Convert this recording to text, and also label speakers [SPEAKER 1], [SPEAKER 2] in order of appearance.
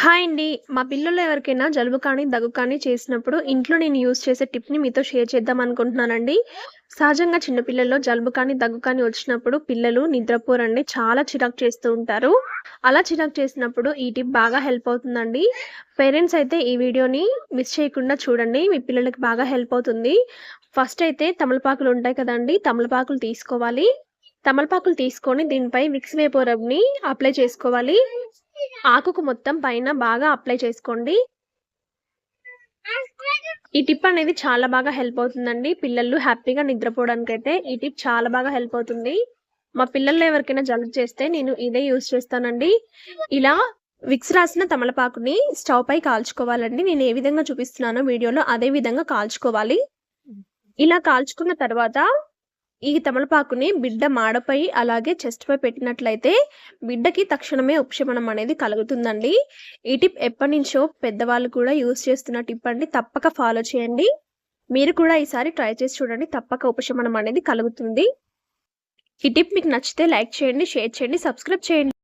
[SPEAKER 1] Hi అండి. మా పిల్లలు ఎవరికైనా జలుబు కానీ, దగ్గు కానీ చేసినప్పుడు ఇంట్లో నేను యూజ్ చేసే టిప్‌ని మీతో షేర్ చేద్దాం అనుకుంటున్నానండి. సహజంగా చిన్నపిల్లల్లో జలుబు కానీ, దగ్గు కానీ వచ్చినప్పుడు పిల్లలు నిద్రపోరండి. చాలా చిరాకు చేస్తూ ఉంటారు. అలా చిరాకు చేసినప్పుడు ఈ టిప్ బాగా హెల్ప్ అవుతుందండి. పేరెంట్స్ అయితే ఈ వీడియోని మిస్ చేయకుండా చూడండి. మీ పిల్లలకి బాగా హెల్ప్ అవుతుంది. ఫస్ట్ అయితే తమలపాకులు ఉంటాయి కదండి తమలపాకులు తీసుకోవాలి. తమలపాకులు తీసుకొని దీనిపై విక్స్ వేపోరబ్‌ని అప్లై చేసుకోవాలి. ఆకుకు మొత్తం పైన బాగా అప్లై చేసుకోండి. ఈ టిప్ అనేది చాలా బాగా హెల్ప్ అవుతుందండి. పిల్లలు హ్యాపీగా నిద్రపోవడానికి అయితే ఈ టిప్ చాలా బాగా హెల్ప్ అవుతుంది. మా పిల్లల్లో ఎవరికైనా జలుబు చేస్తే నేను ఇదే యూజ్ చేస్తానండి. ఇలా విక్స్ రాసిన తమలపాకుని స్టవ్ పై కాల్చుకోవాలండి. నేను ఏ విధంగా చూపిస్తున్నానో వీడియోలో అదే విధంగా కాల్చుకోవాలి. ఇలా కాల్చుకున్న తర్వాత ఈ తమలపాకుని బిడ్డ మాడపై అలాగే చెస్ట్‌పై పెట్టినట్లయితే బిడ్డకి తక్షణమే ఉపశమనం అనేది కలుగుతుందండి. ఈ టిప్ ఎప్పటి నుంచో పెద్దవాళ్ళు కూడా యూజ్ చేస్తున్న టిప్ అండి. తప్పక ఫాలో చేయండి. మీరు కూడా ఈసారి ట్రై చేసి చూడండి. తప్పక ఉపశమనం అనేది కలుగుతుంది. ఈ టిప్ మీకు నచ్చితే లైక్ చేయండి, షేర్ చేయండి, సబ్స్క్రైబ్ చేయండి.